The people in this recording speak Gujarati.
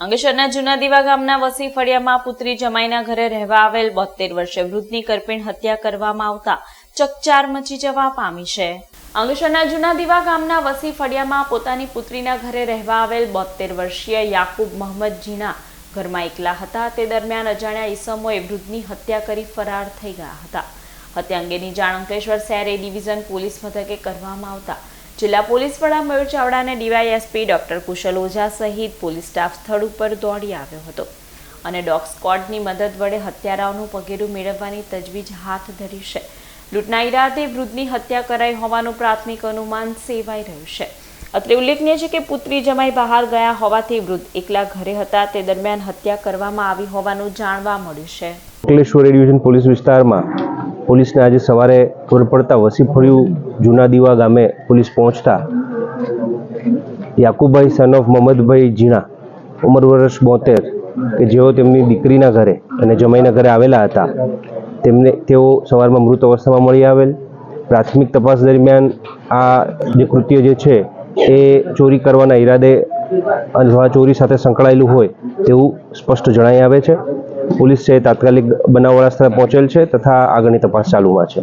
અંગેશ્વરના જૂના દીવા ગામના વસી ફળિયામાં પુત્રી જમાઈના ઘરે રહેવા આવેલ બોતેર વર્ષે વૃદ્ધની કરપીણ હત્યા કરવામાં આવતા ચકચાર મચી જવા પામી છે. અંગેશ્વરના જૂના દીવા ગામના વસી ફળિયામાં પોતાની પુત્રીના ઘરે રહેવા આવેલ બોતેર વર્ષીય યાકુબ મહમ્મદજીના ઘરમાં એકલા હતા. તે દરમિયાન અજાણ્યા ઈસમોએ વૃદ્ધની હત્યા કરી ફરાર થઈ ગયા હતા. હત્યા અંગેની જાણ અંકલેશ્વર શહેર એ ડિવિઝન પોલીસ મથકે કરવામાં આવતા જિલ્લા પોલીસ વડા મયુર ચાવડા ડીવાયએસપી ડોક્ટર કુશલ ઓઝા સહિત પોલીસ સ્ટાફ સ્થળ ઉપર દોડી આવ્યો હતો અને ડોગ સ્કોડની મદદ વડે હત્યારાઓનું પગેરું મેળવવાની તજવીજ હાથ ધરી છે. લૂંટના ઈરાદે વૃદ્ધની હત્યા કરાઈ હોવાનું પ્રાથમિક અનુમાન સેવાઈ રહ્યું છે. અત્રે ઉલ્લેખનીય છે કે પુત્રી જમાઈ બહાર ગયા હોવાથી વૃદ્ધ એકલા ઘરે હતા. તે દરમિયાન હત્યા કરવામાં આવી હોવાનું જાણવા મળ્યું છે. અંકલેશ્વર એ પોલીસ વિસ્તારમાં પોલીસને આજે સવારે ખબર પડતા વસીફળિયું જૂના દીવા ગામે પોલીસ પહોંચતા. યાકુબભાઈ સન ઓફ મોહમ્મદભાઈ જીણા ઉંમર વર્ષ બોતેર, કે જેઓ તેમની દીકરીના ઘરે અને જમાઈના ઘરે આવેલા હતા. તેમને, તેઓ સવારમાં મૃત અવસ્થામાં મળી આવેલ. પ્રાથમિક તપાસ દરમિયાન આ જે કૃત્ય જે છે, એ ચોરી કરવાના ઈરાદે અથવા ચોરી સાથે સંકળાયેલું હોય તેવું સ્પષ્ટ જણાઈ આવે છે. પોલીસ છે તાત્કાલિક બનાવવાળા સ્થળે પહોંચેલ છે તથા આગળની તપાસ ચાલુમાં છે.